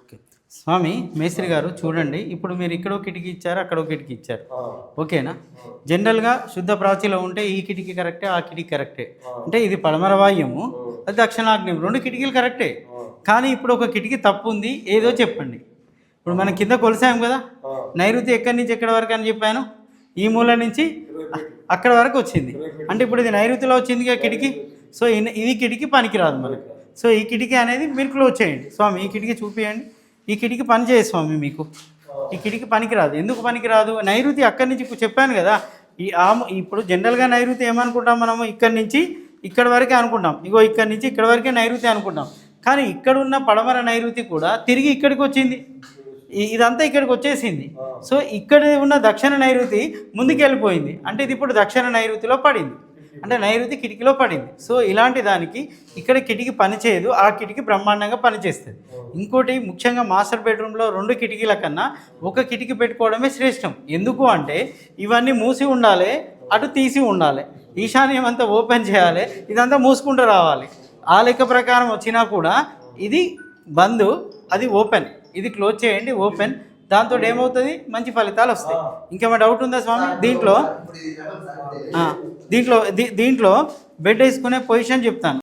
Okay. స్వామి మేస్త్రి గారు చూడండి. ఇప్పుడు మీరు ఇక్కడ కిటికీ ఇచ్చారు అక్కడ ఒక కిటికీ ఇచ్చారు. ఓకేనా? జనరల్గా శుద్ధ ప్రాచీలో ఉంటే ఈ కిటికీ కరెక్టే ఆ కిటికీ కరెక్టే. అంటే ఇది పడమర వాయుము అది దక్షిణాగ్నేయం రెండు కిటికీలు కరెక్టే. కానీ ఇప్పుడు ఒక కిటికీ తప్పు ఉంది ఏదో చెప్పండి. ఇప్పుడు మనం కింద కొలిసాం కదా నైరుతి ఎక్కడి నుంచి ఎక్కడి వరకు అని చెప్పాను? ఈ మూల నుంచి అక్కడ వరకు వచ్చింది. అంటే ఇప్పుడు ఇది నైరుతిలో వచ్చింది కిటికీ సో ఇది కిటికీ పనికిరాదు మనకి. సో ఈ కిటికీ అనేది మీరు క్లోజ్ చేయండి. స్వామి ఈ కిటికీ చూపియండి. ఈ కిటికీ పని చేయదు స్వామి మీకు. ఈ కిటికీ పనికిరాదు. ఎందుకు పనికిరాదు? నైరుతి అక్కడి నుంచి చెప్పాను కదా ఈ ఆము ఇప్పుడు జనరల్గా నైరుతి ఏమనుకుంటాం మనము? ఇక్కడి నుంచి ఇక్కడ వరకే అనుకుంటాం. ఇగో ఇక్కడి నుంచి ఇక్కడ వరకే నైరుతి అనుకుంటాం. కానీ ఇక్కడ ఉన్న పడమర నైరుతి కూడా తిరిగి ఇక్కడికి వచ్చింది. ఇదంతా ఇక్కడికి వచ్చేసింది. సో ఇక్కడ ఉన్న దక్షిణ నైరుతి ముందుకు వెళ్ళిపోయింది అంటే ఇది ఇప్పుడు దక్షిణ నైరుతిలో పడింది. అంటే నైరుతి కిటికీలో పడింది. సో ఇలాంటి దానికి ఇక్కడ కిటికీ పనిచేయదు ఆ కిటికీ బ్రహ్మాండంగా పనిచేస్తుంది. ఇంకోటి ముఖ్యంగా మాస్టర్ బెడ్రూమ్లో రెండు కిటికీల కన్నా ఒక కిటికీ పెట్టుకోవడమే శ్రేష్టం. ఎందుకు అంటే ఇవన్నీ మూసి ఉండాలి అటు తీసి ఉండాలి. ఈశాన్యం అంతా ఓపెన్ చేయాలి ఇదంతా మూసుకుంటూ రావాలి. ఆ లెక్క ప్రకారం వచ్చినా కూడా ఇది బంద్ అది ఓపెన్. ఇది క్లోజ్ చేయండి ఓపెన్. దాంతో ఏమవుతుంది? మంచి ఫలితాలు వస్తాయి. ఇంకేమైనా డౌట్ ఉందా స్వామి? దీంట్లో? దీంట్లో దీంట్లో బెడ్ వేసుకునే పొజిషన్ చెప్తాను.